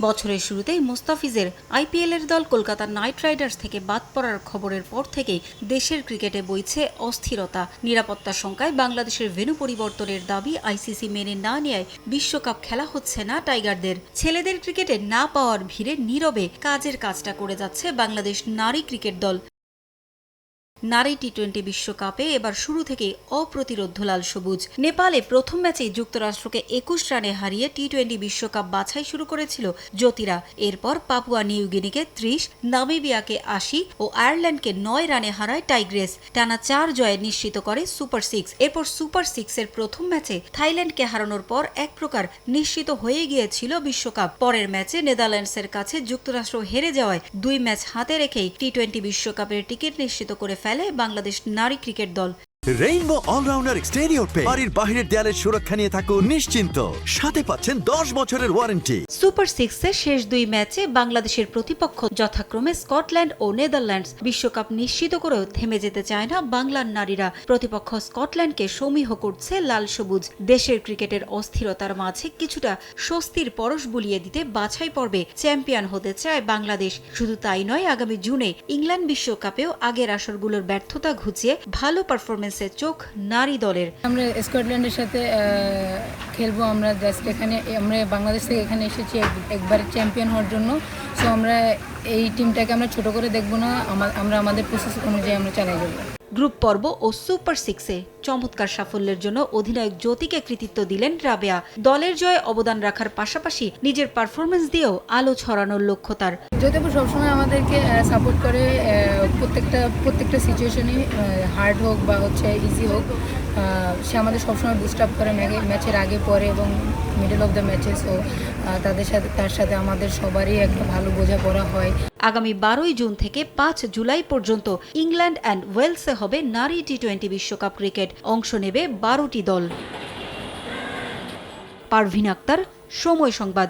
বছরের শুরুতেই মোস্তাফিজের আইপিএলের দল কলকাতা নাইট রাইডার্স থেকে বাদ পড়ার খবরের পর থেকেই দেশের ক্রিকেটে বইছে অস্থিরতা। নিরাপত্তা শঙ্কায় বাংলাদেশের ভেনু পরিবর্তনের দাবি আইসিসি মেনে না নেয় বিশ্বকাপ খেলা হচ্ছে না টাইগারদের। ছেলেদের ক্রিকেটে না পাওয়ার ভিড়ে নীরবে কাজের কাজটা করে যাচ্ছে বাংলাদেশ নারী ক্রিকেট দল। নারী টি টোয়েন্টি বিশ্বকাপে এবার শুরু থেকেই অপ্রতিরোধ লাল সবুজ। নেপালে প্রথম ম্যাচেই যুক্তরাষ্ট্রকে একুশ রানে হারিয়ে টি টোয়েন্টি বিশ্বকাপ বাছাই শুরু করেছিল জ্যোতিরা। এরপর পাপুয়া নিউগিনিকে ত্রিশ, নামিবিয়াকে আশি ও আয়ারল্যান্ডকে নয় রানে হারায় টাইগ্রেস। টানা চার জয়ে নিশ্চিত করে সুপার সিক্স। এরপর সুপার সিক্সের প্রথম ম্যাচে থাইল্যান্ডকে হারানোর পর এক প্রকার নিশ্চিত হয়ে গিয়েছিল বিশ্বকাপ। পরের ম্যাচে নেদারল্যান্ডসের কাছে যুক্তরাষ্ট্র হেরে যাওয়ায় দুই ম্যাচ হাতে রেখেই টি টোয়েন্টি বিশ্বকাপের টিকিট নিশ্চিত করে ফেলে বাংলাদেশ নারী ক্রিকেট দল রেইনবো অলরাউন্ডার এক্সটেরিয়র পে বাড়ির বাহিরের দেয়ালের সুরক্ষা নিয়ে থাকুন নিশ্চিন্ত। সাথে পাচ্ছেন দশ বছরের ওয়ারেন্টি সুপার সিক্সের শেষ দুই ম্যাচে বাংলাদেশের প্রতিপক্ষ যথাক্রমে স্কটল্যান্ড ও নেদারল্যান্ডস বিশ্বকাপ নিশ্চিত করেও থেমে যেতে চায় না বাংলার নারীরা। প্রতিপক্ষ স্কটল্যান্ডকে সমীহ করছে লাল সবুজ। দেশের ক্রিকেটের অস্থিরতার মাঝে কিছুটা স্বস্তির পরশ বুলিয়ে দিতে বাছাই পর্বে চ্যাম্পিয়ন হতে চায় বাংলাদেশ। শুধু তাই নয়, আগামী জুনে ইংল্যান্ড বিশ্বকাপেও আগের আসরগুলোর ব্যর্থতা ঘুচিয়ে ভালো পারফরমেন্সের চোখ নারী দলের। আমরা স্কটল্যান্ডের সাথে খেলব আমরা জাস্ট এখানে আমরা বাংলাদেশ থেকে এখানে এসেছি এক- একবার চ্যাম্পিয়ন হওয়ার জন্য। সো আমরা এই টিমটাকে আমরা ছোট করে দেখব না আমরা আমাদের প্রসেস অনুযায়ী আমরা চালিয়ে যাব। গ্রুপ পর্ব ও সুপার সিক্সে চমৎকার সাফল্যের জন্য অধিনায়ক জ্যোতিকে কৃতিত্ব দিলেন রাবেয়া। দলের জয়ে অবদান রাখার পাশাপাশি নিজের পারফরমেন্স দিয়েও আলো ছড়ানোর লক্ষ্য তার। যদিও সবসময় আমাদেরকে সাপোর্ট করে প্রত্যেকটা প্রত্যেকটা সিচুয়েশনই হার্ড হোক বা হচ্ছে ইজি হোক সে আমাদের সবসময় বুস্ট আপ করে ম্যাগে- ম্যাচের আগে পরে এবং মিডল অফ দ্য ম্যাচেস ও তাদের সাথে তার সাথে আমাদের সবারই একটা ভালো বোঝাপড়া হয়। আগামী বারোই জুন থেকে পাঁচ জুলাই পর্যন্ত ইংল্যান্ড অ্যান্ড ওয়েলসে হবে নারী টি টোয়েন্টি বিশ্বকাপ ক্রিকেট। অংশ নেবে বারোটি দল। পারভিন আক্তার সময় সংবাদ।